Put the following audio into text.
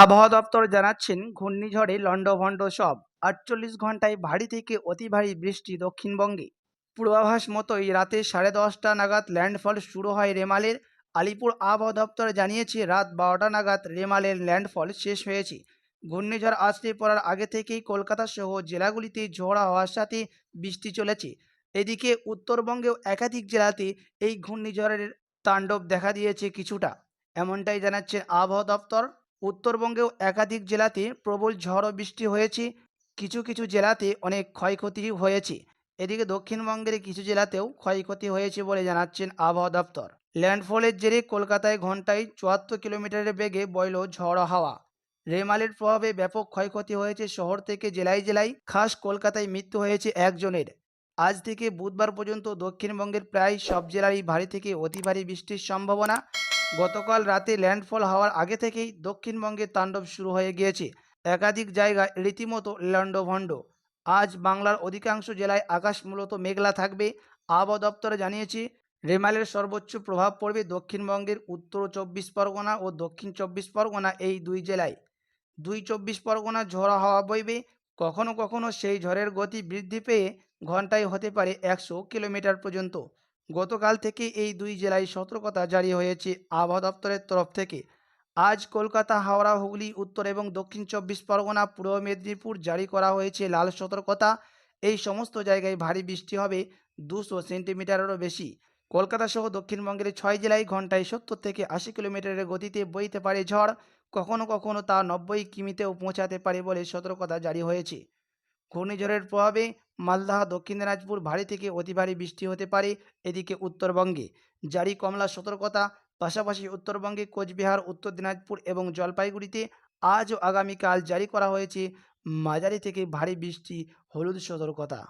আবহাওয়া দপ্তর জানাচ্ছেন, ঘূর্ণিঝড়ে লন্ডভন্ড সব। আটচল্লিশ ঘন্টায় ভারী থেকে অতি ভারী বৃষ্টি দক্ষিণবঙ্গে। পূর্বাভাস মতোই রাতে সাড়ে দশটা নাগাদ ল্যান্ডফল শুরু হয় রেমালের। আলিপুর আবহাওয়া দপ্তর জানিয়েছে, রাত বারোটা নাগাদ রেমালের ল্যান্ডফল শেষ হয়েছে। ঘূর্ণিঝড় আসতে পড়ার আগে থেকেই কলকাতা সহ জেলাগুলিতে ঝোড়া হওয়ার সাথে বৃষ্টি চলেছে। এদিকে উত্তরবঙ্গেও একাধিক জেলাতে এই ঘূর্ণিঝড়ের তাণ্ডব দেখা দিয়েছে কিছুটা। এমনটাই জানাচ্ছে আবহাওয়া দপ্তর। উত্তরবঙ্গেও একাধিক জেলাতে প্রবল ঝড় বৃষ্টি হয়েছে। কিছু কিছু জেলাতে অনেক ক্ষয়ক্ষতি হয়েছে। এদিকে দক্ষিণবঙ্গের কিছু জেলাতেও ক্ষয়ক্ষতি হয়েছে বলে জানাচ্ছেন আবহাওয়া দপ্তর। ল্যান্ডফলের জেরে কলকাতায় ঘন্টায় চুয়াত্তর কিলোমিটারের বেগে বইল ঝড় হাওয়া। রেমালের প্রভাবে ব্যাপক ক্ষয়ক্ষতি হয়েছে শহর থেকে জেলায় জেলায়। খাস কলকাতায় মৃত্যু হয়েছে একজনের। আজ থেকে বুধবার পর্যন্ত দক্ষিণবঙ্গের প্রায় সব জেলারই ভারী থেকে অতি ভারী বৃষ্টির সম্ভাবনা। গতকাল রাতে ল্যান্ডফল হওয়ার আগে থেকেই দক্ষিণবঙ্গে তাণ্ডব শুরু হয়ে গিয়েছে। একাধিক জায়গায় রীতিমতো লণ্ডভণ্ড আজ বাংলার অধিকাংশ জেলায় আকাশ মূলত মেঘলা থাকবে, আবহাওয়া দপ্তরে জানিয়েছে, রেমালের সর্বোচ্চ প্রভাব পড়বে দক্ষিণবঙ্গের উত্তর চব্বিশ পরগনা ও দক্ষিণ চব্বিশ পরগনা এই দুই জেলায়। দুই চব্বিশ পরগনা ঝড় হাওয়া বইবে, কখনো কখনো সেই ঝড়ের গতি বৃদ্ধি পেয়ে ঘন্টায় হতে পারে একশো কিলোমিটার পর্যন্ত। গতকাল থেকে এই দুই জেলায় সতর্কতা জারি হয়েছে আবহাওয়া দপ্তরের তরফ থেকে। আজ কলকাতা, হাওড়া, হুগলি, উত্তর এবং দক্ষিণ চব্বিশ পরগনা, পূর্ব মেদিনীপুর জারি করা হয়েছে লাল সতর্কতা। এই সমস্ত জায়গায় ভারী বৃষ্টি হবে দুশো সেন্টিমিটারেরও বেশি। কলকাতা সহ দক্ষিণবঙ্গের ছয় জেলায় ঘন্টায় সত্তর থেকে আশি কিলোমিটারের গতিতে বইতে পারে ঝড়। কখনো কখনো তা নব্বই কিমিতেও পৌঁছাতে পারে বলে সতর্কতা জারি হয়েছে। ঘূর্ণিঝড়ের প্রভাবে মালদাহ দক্ষিণ দিনাজপুর ভারী থেকে অতি ভারী বৃষ্টি হতে পারে, এদিকে উত্তরবঙ্গে জারি কমলা সতর্কতা, পাশাপাশি উত্তরবঙ্গে কোচবিহার, উত্তর দিনাজপুর এবং জলপাইগুড়িতে আজ ও আগামীকাল জারি করা হয়েছে মাঝারি থেকে ভারী বৃষ্টি, হলুদ সতর্কতা।